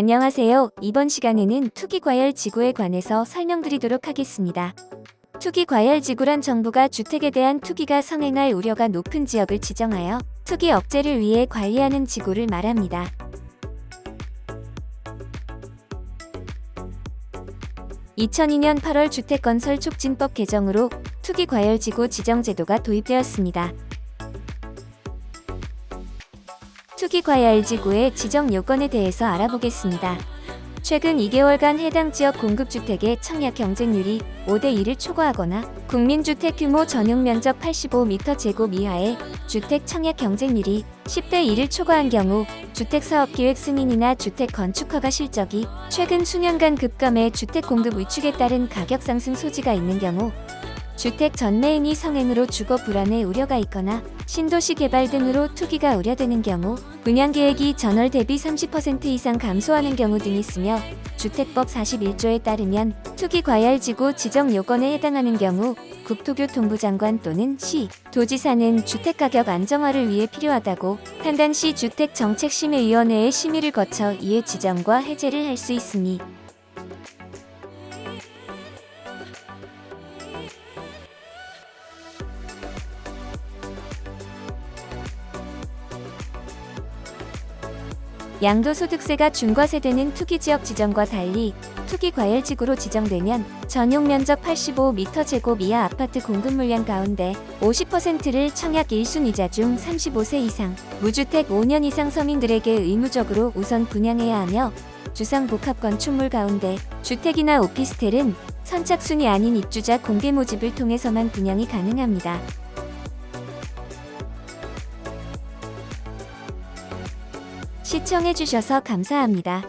안녕하세요. 이번 시간에는 투기과열 지구에 관해서 설명드리도록 하겠습니다. 투기과열 지구란 정부가 주택에 대한 투기가 성행할 우려가 높은 지역을 지정하여 투기 억제를 위해 관리하는 지구를 말합니다. (2002년 8월 주택건설 촉진법 개정으로 투기과열지구 지정제도가 도입되었습니다. 투기 과열 지구의 지정 요건에 대해서 알아보겠습니다. 최근 2개월간 해당 지역 공급주택의 청약 경쟁률이 5대2를 초과하거나 국민주택 규모 전용 면적 85m2 이하의 주택 청약 경쟁률이 10대1을 초과한 경우 주택사업계획 승인이나 주택 건축허가 실적이 최근 수년간 급감해 주택 공급 위축에 따른 가격 상승 소지가 있는 경우 주택 전매인이 성행으로 주거 불안의 우려가 있거나 신도시 개발 등으로 투기가 우려되는 경우 분양 계획이 전월 대비 30% 이상 감소하는 경우 등이 있으며 주택법 41조에 따르면 투기 과열 지구 지정 요건에 해당하는 경우 국토교통부 장관 또는 시, 도지사는 주택 가격 안정화를 위해 필요하다고 판단 시 주택 정책심의위원회의 심의를 거쳐 이에 지정과 해제를 할 수 있으니 양도소득세가 중과세되는 투기지역 지정과 달리 투기과열지구로 지정되면 전용 면적 85m2 이하 아파트 공급 물량 가운데 50%를 청약 1순위자 중 35세 이상, 무주택 5년 이상 서민들에게 의무적으로 우선 분양해야 하며 주상복합 건축물 가운데 주택이나 오피스텔은 선착순이 아닌 입주자 공개 모집을 통해서만 분양이 가능합니다. 시청해주셔서 감사합니다.